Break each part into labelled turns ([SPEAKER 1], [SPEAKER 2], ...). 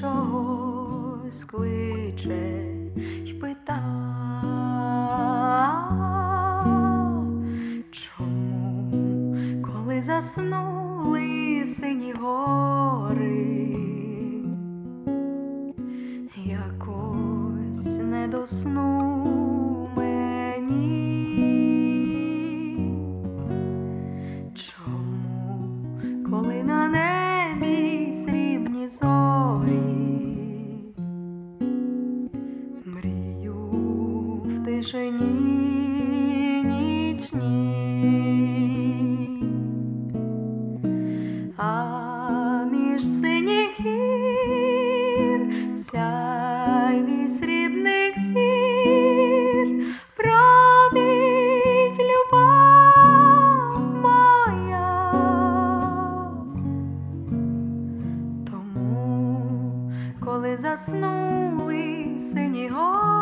[SPEAKER 1] чогось кличе й пита, чому, коли заснули сині гори, якось не до сну мені, чому, коли на небі тишині нічній, а між синіх гір сяйві срібних зір бродить любов моя. Тому, коли заснули сині гори,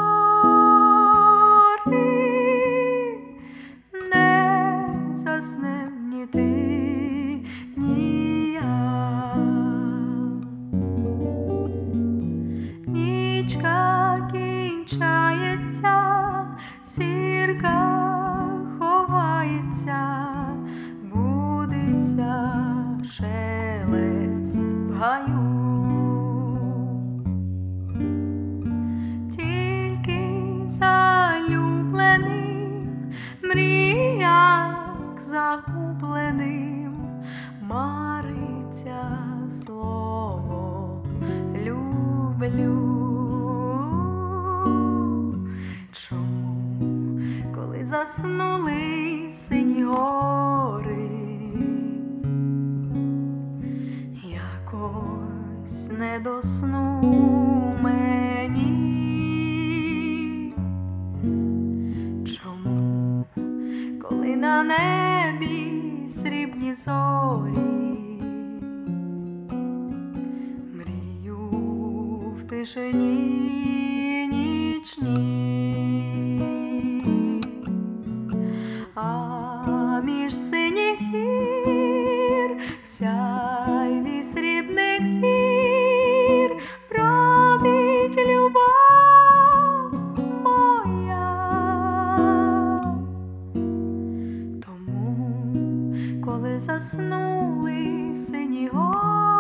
[SPEAKER 1] гаю. Тільки залюбленим, мріяк загубленим, мариться слово люблю. Чому, коли заснули якось не до сну мені. Чому, коли на небі срібні зорі, мрію в тишині нічній, коли заснули сині гори.